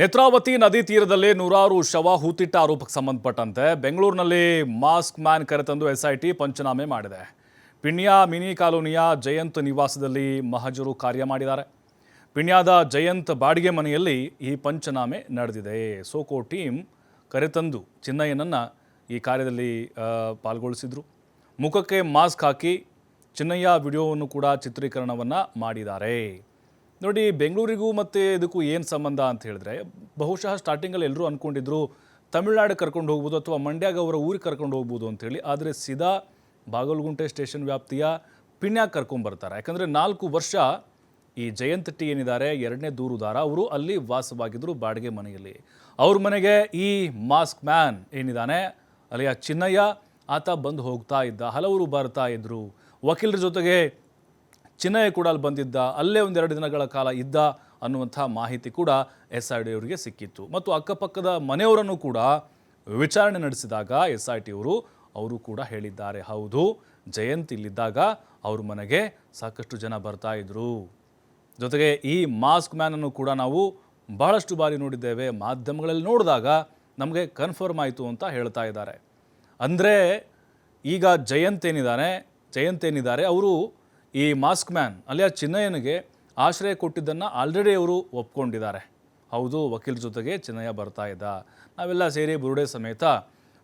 ನೇತ್ರಾವತಿ ನದಿ ತೀರದಲ್ಲಿ ನೂರಾರು ಶವ ಹೂತಿಟ್ಟ ಆರೋಪಕ್ಕೆ ಸಂಬಂಧಪಟ್ಟಂತೆ ಬೆಂಗಳೂರಿನಲ್ಲಿ ಮಾಸ್ಕ್ ಮ್ಯಾನ್ ಕರೆತಂದು ಎಸ್ಐಟಿ ಪಂಚನಾಮೆ ಮಾಡಿದೆ. ಪಿಣ್ಯ ಮಿನಿ ಕಾಲೋನಿಯ ಜಯಂತ್ ನಿವಾಸದಲ್ಲಿ ಮಹಜರು ಕಾರ್ಯ ಮಾಡಿದ್ದಾರೆ. ಪಿಣ್ಯದ ಜಯಂತ್ ಬಾಡಿಗೆ ಮನೆಯಲ್ಲಿ ಈ ಪಂಚನಾಮೆ ನಡೆದಿದೆ. ಸೋಕೋ ಟೀಮ್ ಕರೆತಂದು ಚಿನ್ನಯ್ಯನನ್ನು ಈ ಕಾರ್ಯದಲ್ಲಿ ಪಾಲ್ಗೊಳಿಸಿದರು. ಮುಖಕ್ಕೆ ಮಾಸ್ಕ್ ಹಾಕಿ ಚಿನ್ನಯ್ಯ ವಿಡಿಯೋವನ್ನು ಕೂಡ ಚಿತ್ರೀಕರಣವನ್ನು ಮಾಡಿದ್ದಾರೆ. ನೋಡಿ, ಬೆಂಗಳೂರಿಗೂ ಮತ್ತು ಇದಕ್ಕೂ ಏನು ಸಂಬಂಧ ಅಂತ ಹೇಳಿದ್ರೆ, ಬಹುಶಃ ಸ್ಟಾರ್ಟಿಂಗಲ್ಲಿ ಎಲ್ಲರೂ ಅಂದ್ಕೊಂಡಿದ್ರು ತಮಿಳ್ನಾಡು ಕರ್ಕೊಂಡು ಹೋಗ್ಬೋದು ಅಥವಾ ಮಂಡ್ಯಾಗ ಅವರ ಊರಿಗೆ ಕರ್ಕೊಂಡು ಹೋಗ್ಬೋದು ಅಂತೇಳಿ ಆದರೆ ಸೀದಾ ಬಾಗಲಗುಂಟೆ ಸ್ಟೇಷನ್ ವ್ಯಾಪ್ತಿಯ ಪಿಣ್ಯಾಗ ಕರ್ಕೊಂಡ್ಬರ್ತಾರೆ ಯಾಕಂದರೆ ನಾಲ್ಕು ವರ್ಷ ಈ ಜಯಂತ್ ಟಿ ಏನಿದ್ದಾರೆ, ಎರಡನೇ ದೂರುದಾರ. ಅವರು ಅಲ್ಲಿ ವಾಸವಾಗಿದ್ದರು ಬಾಡಿಗೆ ಮನೆಯಲ್ಲಿ. ಅವ್ರ ಮನೆಗೆ ಈ ಮಾಸ್ಕ್ ಮ್ಯಾನ್ ಏನಿದ್ದಾನೆ, ಅಲ್ಲಿಯ ಚಿನ್ನಯ್ಯ, ಆತ ಬಂದು ಹೋಗ್ತಾ ಇದ್ದ. ಹಲವರು ಬರ್ತಾ ಇದ್ದರು ವಕೀಲರ ಜೊತೆಗೆ ಚಿನ್ನಯ್ಯ ಕೂಡ ಅಲ್ಲಿ ಬಂದಿದ್ದ, ಅಲ್ಲೇ ಒಂದೆರಡು ದಿನಗಳ ಕಾಲ ಇದ್ದ ಅನ್ನುವಂಥ ಮಾಹಿತಿ ಕೂಡ ಎಸ್ ಐ ಡಿ ಅವರಿಗೆ ಸಿಕ್ಕಿತ್ತು. ಮತ್ತು ಅಕ್ಕಪಕ್ಕದ ಮನೆಯವರನ್ನು ಕೂಡ ವಿಚಾರಣೆ ನಡೆಸಿದಾಗ ಎಸ್ ಐ ಟಿ ಅವರು ಅವರು ಕೂಡ ಹೇಳಿದ್ದಾರೆ. ಹೌದು, ಜಯಂತ್ ಇಲ್ಲಿದ್ದಾಗ ಅವ್ರ ಮನೆಗೆ ಸಾಕಷ್ಟು ಜನ ಬರ್ತಾ ಇದ್ದರು ಜೊತೆಗೆ ಈ ಮಾಸ್ಕ್ ಮ್ಯಾನನ್ನು ಕೂಡ ನಾವು ಬಹಳಷ್ಟು ಬಾರಿ ನೋಡಿದ್ದೇವೆ. ಮಾಧ್ಯಮಗಳಲ್ಲಿ ನೋಡಿದಾಗ ನಮಗೆ ಕನ್ಫರ್ಮ್ ಆಯಿತು ಅಂತ ಹೇಳ್ತಾ ಇದ್ದಾರೆ. ಅಂದರೆ ಈಗ ಜಯಂತ್ ಏನಿದ್ದಾನೆ, ಜಯಂತ್ ಏನಿದ್ದಾರೆ, ಅವರು ಈ ಮಾಸ್ಕ್ ಮ್ಯಾನ್, ಅಲ್ಲಿಯ ಚಿನ್ನಯ್ಯನಿಗೆ ಆಶ್ರಯ ಕೊಟ್ಟಿದ್ದನ್ನು ಆಲ್ರೆಡಿ ಅವರು ಒಪ್ಕೊಂಡಿದ್ದಾರೆ. ಹೌದು, ವಕೀಲ ಜೊತೆಗೆ ಚಿನ್ನಯ್ಯ ಬರ್ತಾ ಇದ್ದ. ನಾವೆಲ್ಲ ಸೇರಿ ಬುರುಡೆ ಸಮೇತ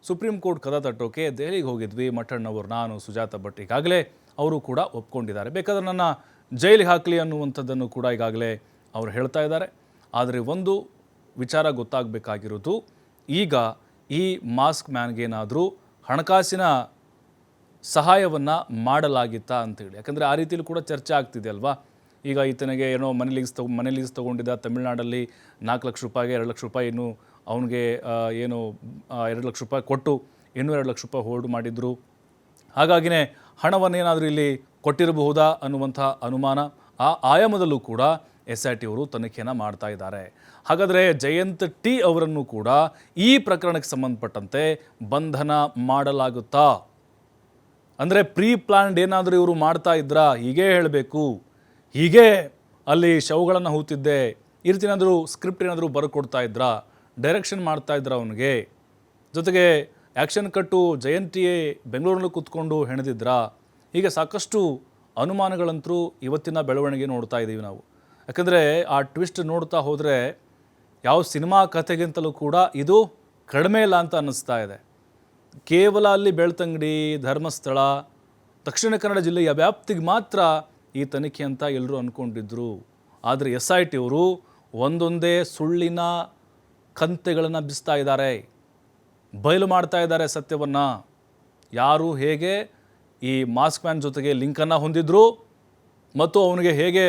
ಸುಪ್ರೀಂ ಕೋರ್ಟ್ ಕದ ತಟ್ಟೋಕೆ ದೆಹಲಿಗೆ ಹೋಗಿದ್ವಿ. ಮಠಣ್ಣವರು ನಾನು, ಸುಜಾತ ಭಟ್ ಈಗಾಗಲೇ ಅವರು ಕೂಡ ಒಪ್ಕೊಂಡಿದ್ದಾರೆ. ಬೇಕಾದ್ರೆ ನನ್ನ ಜೈಲಿಗೆ ಹಾಕಲಿ ಅನ್ನುವಂಥದ್ದನ್ನು ಕೂಡ ಈಗಾಗಲೇ ಅವರು ಹೇಳ್ತಾ ಇದ್ದಾರೆ. ಆದರೆ ಒಂದು ವಿಚಾರ ಗೊತ್ತಾಗಬೇಕಾಗಿರೋದು, ಈಗ ಈ ಮಾಸ್ಕ್ ಮ್ಯಾನ್ಗೇನಾದರೂ ಹಣಕಾಸಿನ ಸಹಾಯವನ್ನು ಮಾಡಲಾಗಿತ್ತಾ ಅಂತೇಳಿ ಯಾಕಂದರೆ ಆ ರೀತಿಯಲ್ಲಿ ಕೂಡ ಚರ್ಚೆ ಆಗ್ತಿದೆ ಅಲ್ವಾ? ಈಗ ಈತನಿಗೆ ಏನೋ ಮನೆ ಲೀಸ್ ತಗೊ, ಮನೆ ಲೀಸ್ ತೊಗೊಂಡಿದ್ದ ತಮಿಳ್ನಾಡಲ್ಲಿ ನಾಲ್ಕು ಲಕ್ಷ ರೂಪಾಯಿಗೆ ಎರಡು ಲಕ್ಷ ರೂಪಾಯಿ ಇನ್ನೂ ಅವನಿಗೆ ಏನು ಎರಡು ಲಕ್ಷ ರೂಪಾಯಿ ಕೊಟ್ಟು ಇನ್ನೂ ಎರಡು ಲಕ್ಷ ರೂಪಾಯಿ ಹೋಲ್ಡ್ ಮಾಡಿದ್ರು. ಹಾಗಾಗಿನೇ ಹಣವನ್ನೇನಾದರೂ ಇಲ್ಲಿ ಕೊಟ್ಟಿರಬಹುದಾ ಅನ್ನುವಂಥ ಅನುಮಾನ ಆ ಆಯಾಮದಲ್ಲೂ ಕೂಡ ಎಸ್ ಐ ಟಿ ಅವರು ತನಿಖೆಯನ್ನು ಮಾಡ್ತಾ ಇದ್ದಾರೆ. ಹಾಗಾದರೆ ಜಯಂತ್ ಟಿ ಅವರನ್ನು ಕೂಡ ಈ ಪ್ರಕರಣಕ್ಕೆ ಸಂಬಂಧಪಟ್ಟಂತೆ ಬಂಧನ ಮಾಡಲಾಗುತ್ತಾ? ಅಂದರೆ ಪ್ರೀ ಪ್ಲಾನ್ಡ್ ಏನಾದರೂ ಇವರು ಮಾಡ್ತಾ ಇದ್ರಾ? ಹೀಗೇ ಹೇಳಬೇಕು. ಹೀಗೆ ಅಲ್ಲಿ ಶವಗಳನ್ನು ಹೂತಿದ್ದೆ. ಈ ರೀತಿ ಏನಾದರೂ ಸ್ಕ್ರಿಪ್ಟ್ ಏನಾದರೂ ಬರ್ಕೊಡ್ತಾ ಇದ್ರಾ? ಡೈರೆಕ್ಷನ್ ಮಾಡ್ತಾ ಇದ್ರ ಅವನಿಗೆ? ಜೊತೆಗೆ ಆ್ಯಕ್ಷನ್ ಕಟ್ಟು ಜಯಂತಿಯೇ ಬೆಂಗಳೂರಲ್ಲಿ ಕೂತ್ಕೊಂಡು ಹೆಣೆದಿದ್ರಾ? ಹೀಗೆ ಸಾಕಷ್ಟು ಅನುಮಾನಗಳಂತರೂ ಇವತ್ತಿನ ಬೆಳವಣಿಗೆ ನೋಡ್ತಾ ಇದ್ದೀವಿ ನಾವು. ಯಾಕಂದರೆ ಆ ಟ್ವಿಸ್ಟ್ ನೋಡ್ತಾ ಹೋದರೆ ಯಾವ ಸಿನಿಮಾ ಕಥೆಗಿಂತಲೂ ಕೂಡ ಇದು ಕಡಿಮೆ ಇಲ್ಲ ಅಂತ ಅನ್ನಿಸ್ತಾ ಇದೆ. ಕೇವಲ ಅಲ್ಲಿ ಬೆಳ್ತಂಗಡಿ, ಧರ್ಮಸ್ಥಳ, ದಕ್ಷಿಣ ಕನ್ನಡ ಜಿಲ್ಲೆಯ ವ್ಯಾಪ್ತಿಗೆ ಮಾತ್ರ ಈ ತನಿಖೆ ಅಂತ ಎಲ್ಲರೂ ಅಂದ್ಕೊಂಡಿದ್ರು ಆದರೆ ಎಸ್ ಐ ಟಿ ಅವರು ಒಂದೊಂದೇ ಸುಳ್ಳಿನ ಕಂತೆಗಳನ್ನು ಬಿಸ್ತಾ ಇದ್ದಾರೆ. ಬಯಲು ಮಾಡ್ತಾ ಇದ್ದಾರೆ ಸತ್ಯವನ್ನು. ಯಾರು ಹೇಗೆ ಈ ಮಾಸ್ಕ್ ಮ್ಯಾನ್ ಜೊತೆಗೆ ಲಿಂಕನ್ನು ಹೊಂದಿದ್ರು ಮತ್ತು ಅವನಿಗೆ ಹೇಗೆ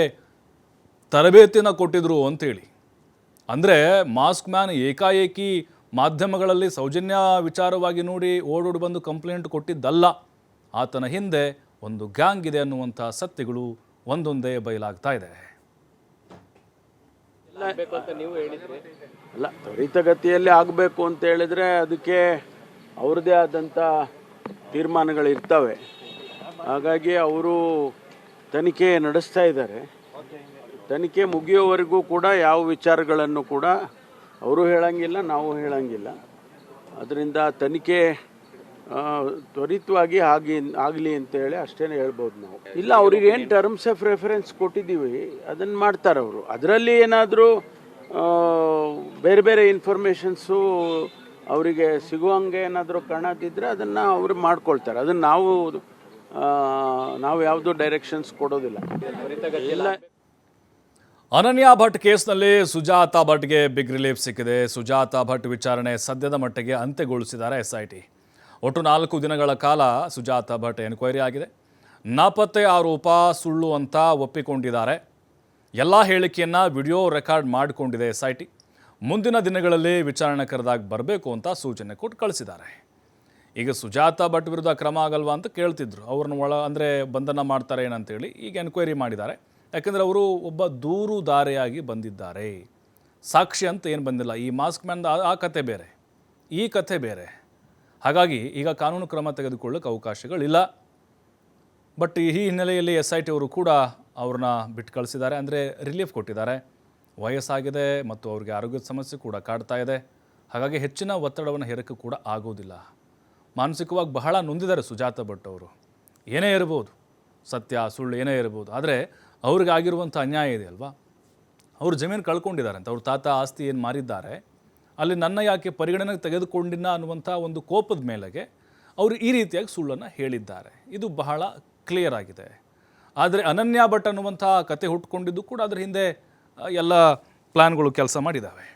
ತರಬೇತಿಯನ್ನು ಕೊಟ್ಟಿದ್ರು ಅಂತೇಳಿ. ಅಂದರೆ ಮಾಸ್ಕ್ ಮ್ಯಾನ್ ಏಕಾಏಕಿ ಮಾಧ್ಯಮಗಳಲ್ಲಿ ಸೌಜನ್ಯ ವಿಚಾರವಾಗಿ ನೋಡಿ ಓಡೋಡಿ ಬಂದು ಕಂಪ್ಲೇಂಟ್ ಕೊಟ್ಟಿದ್ದಲ್ಲ ಆತನ ಹಿಂದೆ ಒಂದು ಗ್ಯಾಂಗ್ ಇದೆ ಅನ್ನುವಂಥ ಸತ್ಯಗಳು ಒಂದೊಂದೇ ಬಯಲಾಗ್ತಾ ಇದೆ. ಅಲ್ಲ ತ್ವರಿತಗತಿಯಲ್ಲಿ ಆಗಬೇಕು ಅಂತ ಹೇಳಿದ್ರೆ ಅದಕ್ಕೆ ಅವ್ರದ್ದೇ ಆದಂಥ ತೀರ್ಮಾನಗಳಿರ್ತವೆ. ಹಾಗಾಗಿ ಅವರು ತನಿಖೆ ನಡೆಸ್ತಾ ಇದ್ದಾರೆ. ತನಿಖೆ ಮುಗಿಯೋವರೆಗೂ ಕೂಡ ಯಾವ ವಿಚಾರಗಳನ್ನು ಕೂಡ ಅವರು ಹೇಳಂಗಿಲ್ಲ, ನಾವು ಹೇಳಂಗಿಲ್ಲ. ಅದರಿಂದ ತನಿಖೆ ತ್ವರಿತವಾಗಿ ಆಗಿ, ಆಗಲಿ ಅಂತ ಹೇಳಿ ಅಷ್ಟೇ ಹೇಳ್ಬೋದು ನಾವು. ಇಲ್ಲ, ಅವ್ರಿಗೆ ಏನು ಟರ್ಮ್ಸ್ ಆಫ್ ರೆಫರೆನ್ಸ್ ಕೊಟ್ಟಿದ್ದೀವಿ ಅದನ್ನು ಮಾಡ್ತಾರೆ ಅವರು. ಅದರಲ್ಲಿ ಏನಾದರೂ ಬೇರೆ ಬೇರೆ ಇನ್ಫಾರ್ಮೇಷನ್ಸು ಅವರಿಗೆ ಸಿಗುವಂಗೆ ಏನಾದರೂ ಕಾಣದಿದ್ದರೆ ಅದನ್ನು ಅವರು ಮಾಡ್ಕೊಳ್ತಾರೆ. ಅದನ್ನು ನಾವು ನಾವು ಯಾವುದೂ ಡೈರೆಕ್ಷನ್ಸ್ ಕೊಡೋದಿಲ್ಲ. ಇಲ್ಲ. ಅನನ್ಯ ಭಟ್ ಕೇಸ್ನಲ್ಲಿ ಸುಜಾತಾ ಭಟ್ಗೆ ಬಿಗ್ ರಿಲೀಫ್ ಸಿಕ್ಕಿದೆ. ಸುಜಾತಾ ಭಟ್ ವಿಚಾರಣೆ ಸದ್ಯದ ಮಟ್ಟಿಗೆ ಅಂತ್ಯಗೊಳಿಸಿದ್ದಾರೆ ಎಸ್ ಐ ಟಿ ಒಟ್ಟು ನಾಲ್ಕು ದಿನಗಳ ಕಾಲ ಸುಜಾತಾ ಭಟ್ ಎನ್ಕ್ವೈರಿ ಆಗಿದೆ. ನಾಪತ್ತೆ ಆರೋಪ ಸುಳ್ಳು ಅಂತ ಒಪ್ಪಿಕೊಂಡಿದ್ದಾರೆ. ಎಲ್ಲ ಹೇಳಿಕೆಯನ್ನು ವಿಡಿಯೋ ರೆಕಾರ್ಡ್ ಮಾಡಿಕೊಂಡಿದೆ ಎಸ್ ಐ ಟಿ ಮುಂದಿನ ದಿನಗಳಲ್ಲಿ ವಿಚಾರಣೆ ಕರೆದಾಗ ಬರಬೇಕು ಅಂತ ಸೂಚನೆ ಕೊಟ್ಟು ಕಳಿಸಿದ್ದಾರೆ. ಈಗ ಸುಜಾತಾ ಭಟ್ ವಿರುದ್ಧ ಕ್ರಮ ಆಗಲ್ವಾ ಅಂತ ಕೇಳ್ತಿದ್ರು. ಅವ್ರನ್ನ ಒಳ ಅಂದರೆ ಬಂಧನ ಮಾಡ್ತಾರೆ ಏನಂತೇಳಿ ಈಗ ಎನ್ಕ್ವೈರಿ ಮಾಡಿದ್ದಾರೆ. ಯಾಕಂದರೆ ಅವರು ಒಬ್ಬ ದೂರುದಾರೆಯಾಗಿ ಬಂದಿದ್ದಾರೆ. ಸಾಕ್ಷಿ ಅಂತ ಏನು ಬಂದಿಲ್ಲ. ಈ ಮಾಸ್ಕ್ ಮ್ಯಾನ್ ಆ ಕತೆ ಬೇರೆ, ಈ ಕಥೆ ಬೇರೆ. ಹಾಗಾಗಿ ಈಗ ಕಾನೂನು ಕ್ರಮ ತೆಗೆದುಕೊಳ್ಳೋಕೆ ಅವಕಾಶಗಳಿಲ್ಲ. ಬಟ್ ಈ ಹಿನ್ನೆಲೆಯಲ್ಲಿ ಎಸ್ ಐ ಟಿ ಅವರು ಕೂಡ ಅವ್ರನ್ನ ಬಿಟ್ಟು ಕಳಿಸಿದ್ದಾರೆ. ಅಂದರೆ ರಿಲೀಫ್ ಕೊಟ್ಟಿದ್ದಾರೆ. ವಯಸ್ಸಾಗಿದೆ ಮತ್ತು ಅವ್ರಿಗೆ ಆರೋಗ್ಯದ ಸಮಸ್ಯೆ ಕೂಡ ಕಾಡ್ತಾ ಇದೆ. ಹಾಗಾಗಿ ಹೆಚ್ಚಿನ ಒತ್ತಡವನ್ನು ಹೇರಕ್ಕೆ ಕೂಡ ಆಗೋದಿಲ್ಲ. ಮಾನಸಿಕವಾಗಿ ಬಹಳ ನೊಂದಿದ್ದಾರೆ ಸುಜಾತ ಭಟ್ ಅವರು. ಏನೇ ಇರ್ಬೋದು. ಸತ್ಯ, ಸುಳ್ಳು ಏನೇ ಇರ್ಬೋದು. ಆದರೆ ಅವ್ರಿಗಾಗಿರುವಂಥ ಅನ್ಯಾಯ ಇದೆ ಅಲ್ವಾ ಅವರು ಜಮೀನು ಕಳ್ಕೊಂಡಿದ್ದಾರೆ ಅಂತ. ಅವ್ರ ತಾತ ಆಸ್ತಿ ಏನು ಮಾರಿದ್ದಾರೆ, ಅಲ್ಲಿ ನನ್ನ ಯಾಕೆ ಪರಿಗಣನೆಗೆ ತೆಗೆದುಕೊಂಡಿನ ಅನ್ನುವಂಥ ಒಂದು ಕೋಪದ ಮೇಲೆಗೆ ಅವರು ಈ ರೀತಿಯಾಗಿ ಸುಳ್ಳನ್ನು ಹೇಳಿದ್ದಾರೆ. ಇದು ಬಹಳ ಕ್ಲಿಯರ್ ಆಗಿದೆ. ಆದರೆ ಅನನ್ಯ ಭಟ್ ಅನ್ನುವಂಥ ಕತೆ ಹುಟ್ಕೊಂಡಿದ್ದು ಕೂಡ ಅದರ ಹಿಂದೆ ಎಲ್ಲ ಪ್ಲ್ಯಾನ್ಗಳು ಕೆಲಸ ಮಾಡಿದ್ದಾವೆ.